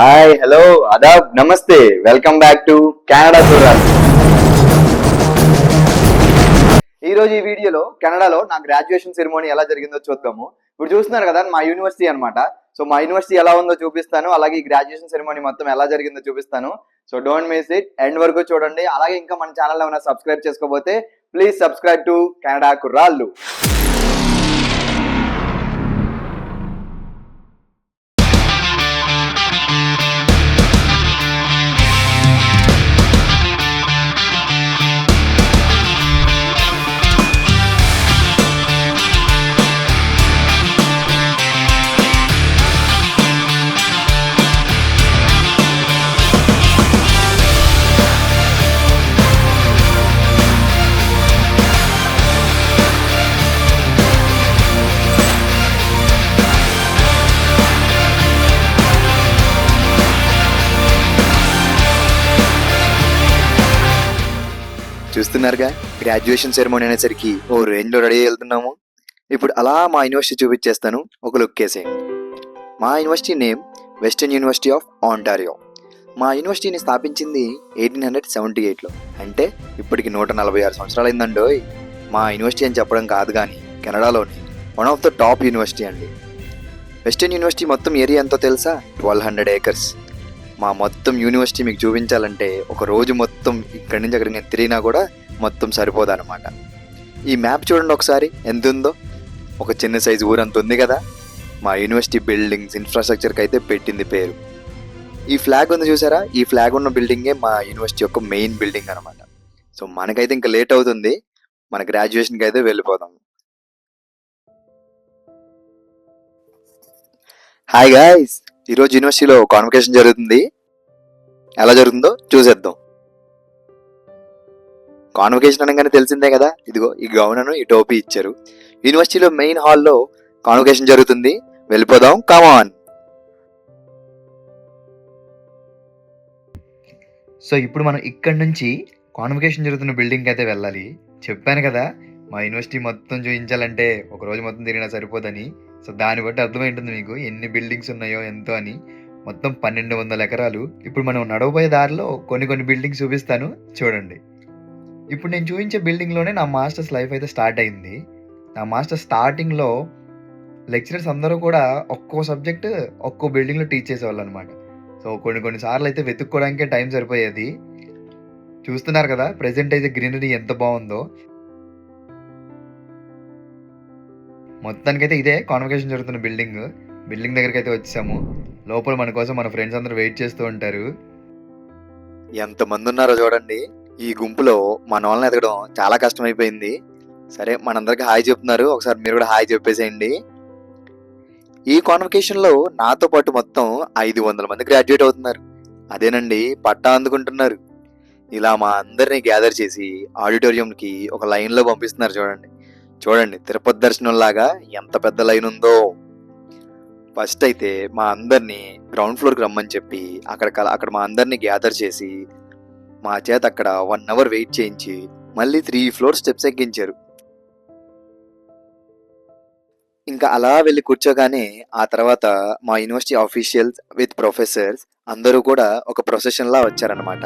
Hi hello అదాబ్ నమస్తే welcome back to Canada చూడాలి ఈ రోజు ఈ వీడియోలో కెనడాలో నా గ్రాడ్యుయేషన్ సెరమోనీ ఎలా జరిగిందో చూద్దాము. ఇప్పుడు చూస్తున్నారు కదా మా యూనివర్సిటీ అనమాట సో మా యూనివర్సిటీ ఎలా ఉందో చూపిస్తాను. అలాగే ఈ గ్రాడ్యుయేషన్ సెరమోనీ మొత్తం ఎలా జరిగిందో చూపిస్తాను. So don't miss it end వరకు చూడండి. అలాగే ఇంకా మన ఛానల్లో ఏమైనా సబ్స్క్రైబ్ చేసుకోకపోతే ప్లీజ్ సబ్స్క్రైబ్ టు కెనడా కుర్రాళ్ళు. చూస్తున్నారుగా? గ్రాడ్యుయేషన్ సెరమోనీ అనేసరికి ఓ రేంజ్లో రెడీ వెళ్తున్నాము. ఇప్పుడు అలా మా యూనివర్సిటీ చూపించేస్తాను. ఒక లుక్ వేసేయండి. మా university name western university of Ontario మా యూనివర్సిటీని స్థాపించింది ఎయిటీన్ హండ్రెడ్ సెవెంటీ ఎయిట్లో అంటే ఇప్పటికి నూట నలభై ఆరు సంవత్సరాలు అయిందండోయ్ మా యూనివర్సిటీ అని చెప్పడం కాదు కానీ కెనడాలోని one of the top university అండి. వెస్టర్న్ యూనివర్సిటీ మొత్తం ఏరియా ఎంతో తెలుసా? ట్వెల్వ్ హండ్రెడ్ ఏకర్స్ మా మొత్తం యూనివర్సిటీ మీకు చూపించాలంటే ఒక రోజు మొత్తం ఇక్కడి నుంచి అక్కడికి నేను తిరిగినా కూడా మొత్తం సరిపోదన్నమాట. ఈ మ్యాప్ చూడండి ఒకసారి ఎంత ఉందో ఒక చిన్న సైజు ఊరంత ఉంది కదా? మా యూనివర్సిటీ బిల్డింగ్స్ ఇన్ఫ్రాస్ట్రక్చర్కి అయితే పెట్టింది పేరు. ఈ ఫ్లాగ్ ఉంది చూసారా? ఈ ఫ్లాగ్ ఉన్న బిల్డింగే మా యూనివర్సిటీ యొక్క మెయిన్ బిల్డింగ్ అనమాట సో మనకైతే ఇంకా లేట్ అవుతుంది. మన గ్రాడ్యుయేషన్కి అయితే వెళ్ళిపోదాం. Hi guys! ఈరోజు యూనివర్సిటీలో కాన్వకేషన్ జరుగుతుంది. ఎలా జరుగుతుందో చూసేద్దాం. కాన్వకేషన్ అనగానే తెలిసిందే కదా? ఇదిగో ఈ గౌనను ఈ టోపీ ఇచ్చారు. యూనివర్సిటీలో మెయిన్ హాల్లో కాన్వకేషన్ జరుగుతుంది. వెళ్ళిపోదాం. కమాన్ సో ఇప్పుడు మనం ఇక్కడ నుంచి కాన్వకేషన్ జరుగుతున్న బిల్డింగ్కి అయితే వెళ్ళాలి. చెప్పాను కదా మా యూనివర్సిటీ మొత్తం చూపించాలంటే ఒక రోజు మొత్తం తిరిగినా సరిపోదని. సో దాన్ని బట్టి అర్థమైంటుంది మీకు ఎన్ని బిల్డింగ్స్ ఉన్నాయో ఎంతో అని. మొత్తం పన్నెండు వందల ఎకరాలు. ఇప్పుడు మనం నడవబోయే దారిలో కొన్ని కొన్ని బిల్డింగ్స్ చూపిస్తాను. చూడండి. ఇప్పుడు నేను చూపించే బిల్డింగ్లోనే నా మాస్టర్స్ లైఫ్ అయితే స్టార్ట్ అయింది. నా మాస్టర్ స్టార్టింగ్లో లెక్చరర్స్ అందరూ కూడా ఒక్కో సబ్జెక్ట్ ఒక్కో బిల్డింగ్లో టీచ్ చేసేవాళ్ళు అనమాట సో కొన్ని కొన్ని సార్లు అయితే వెతుక్కోవడానికే టైం సరిపోయేది. చూస్తున్నారు కదా ప్రెసెంట్ అయితే గ్రీనరీ ఎంత బాగుందో. మొత్తానికైతే ఇదే కాన్వకేషన్ జరుగుతున్న బిల్డింగ్ బిల్డింగ్ దగ్గరికి అయితే వచ్చాము. లోపల మన కోసం మన ఫ్రెండ్స్ అందరూ వెయిట్ చేస్తూ ఉంటారు. ఎంతమంది ఉన్నారో చూడండి. ఈ గుంపులో మన వాళ్ళని ఎదగడం చాలా కష్టమైపోయింది. సరే మనందరికి హాయ్ చెప్తున్నారు. ఒకసారి మీరు కూడా హాయ్ చెప్పేసేయండి. ఈ కాన్వకేషన్లో నాతో పాటు మొత్తం ఐదు వందల మంది గ్రాడ్యుయేట్ అవుతున్నారు. అదేనండి పట్టా అందుకుంటున్నారు. ఇలా మా అందరినీ గ్యాదర్ చేసి ఆడిటోరియంకి ఒక లైన్లో పంపిస్తున్నారు చూడండి. చూడండి తిరుపతి దర్శనం లాగా ఎంత పెద్ద లైన్ ఉందో. ఫస్ట్ అయితే మా అందరినీ గ్రౌండ్ ఫ్లోర్కి రమ్మని చెప్పి అక్కడ అక్కడ మా అందరినీ గ్యాదర్ చేసి మా చేత అక్కడ వన్ అవర్ వెయిట్ చేయించి మళ్ళీ త్రీ ఫ్లోర్ స్టెప్స్ ఎక్కించారు. ఇంకా అలా వెళ్ళి కూర్చోగానే ఆ తర్వాత మా యూనివర్సిటీ ఆఫీషియల్స్ విత్ ప్రొఫెసర్స్ అందరూ కూడా ఒక ప్రొసెషన్లా వచ్చారనమాట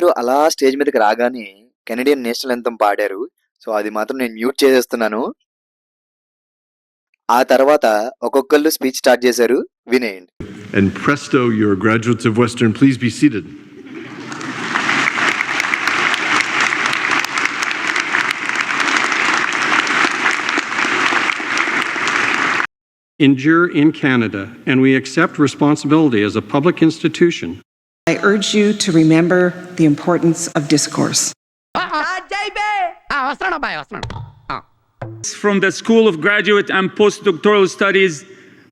అందరూ అలా స్టేజ్ మీదకి రాగానే కెనడియన్ నేషనల్ ఎంతం పాడారు సో అది మాత్రం నేను మ్యూట్ చేసేస్తున్నాను ఆ తర్వాత ఒక్కొక్కళ్ళు స్పీచ్ స్టార్ట్ చేశారు వినేయండి And presto, you're graduates of Western. Please be seated. endure in Canada, and we accept responsibility as a public institution I urge you to remember the importance of discourse. from the School of Graduate and Postdoctoral Studies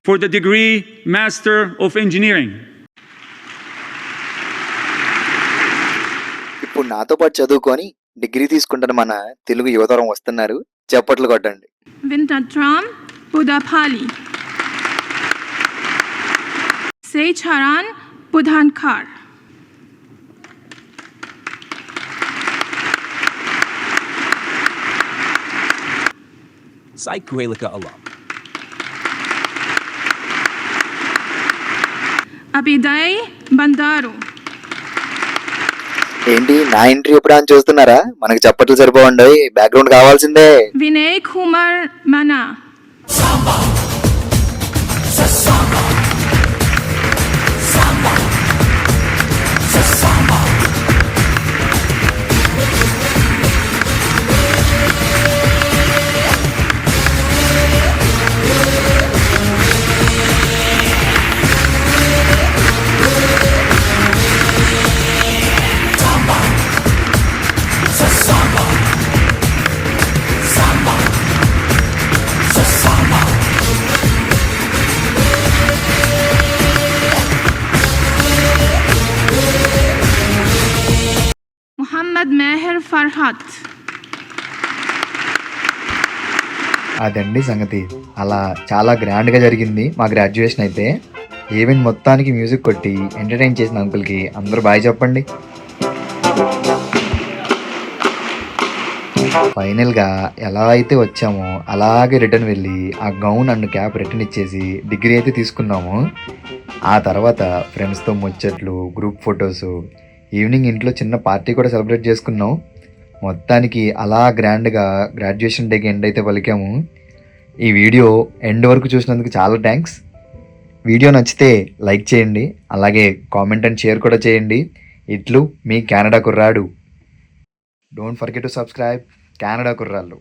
for the degree Master of Engineering. ఇప్పుడు నాతో పాటు చదువుకొని degree తీసుకుంటున్న మన తెలుగు యువతరం వస్తున్నారు చప్పట్లు కొట్టండి Vintatram Budapali. Seicharan Budhankar. Psych Grelica alum. Abiday Bandaru. ఏంటి నా ఎంట్రీ ఎప్పుడు అని చూస్తున్నారా మనకి చప్పట్లు సరిపోవండి బ్యాక్గ్రౌండ్ కావాల్సిందే Vinay Kumar Mana. Mohammed Meher Farhat. అదండి సంగతి. అలా చాలా గ్రాండ్గా జరిగింది మా గ్రాడ్యుయేషన్ అయితే. ఈవెంట్ మొత్తానికి మ్యూజిక్ కొట్టి ఎంటర్టైన్ చేసిన అంకుల్కి అందరూ బాయ్ చెప్పండి. ఫైనల్గా ఎలా అయితే వచ్చామో అలాగే రిటర్న్ వెళ్ళి ఆ గౌన్ అండ్ క్యాప్ రిటర్న్ ఇచ్చేసి డిగ్రీ అయితే తీసుకున్నాము. ఆ తర్వాత ఫ్రెండ్స్తో ముచ్చట్లు గ్రూప్ ఫొటోస్ ఈవినింగ్ ఇంట్లో చిన్న పార్టీ కూడా సెలబ్రేట్ చేసుకున్నాం. మొత్తానికి అలా గ్రాండ్గా గ్రాడ్యుయేషన్ డేకి ఎండ్ అయితే పలికాము. ఈ వీడియో ఎండ్ వరకు చూసినందుకు చాలా థ్యాంక్స్ వీడియో నచ్చితే లైక్ చేయండి అలాగే కామెంట్ అండ్ షేర్ కూడా చేయండి. ఇట్లు మీ కెనడా కుర్రాడు. Don't forget to subscribe. Canada కుర్రాళ్ళు.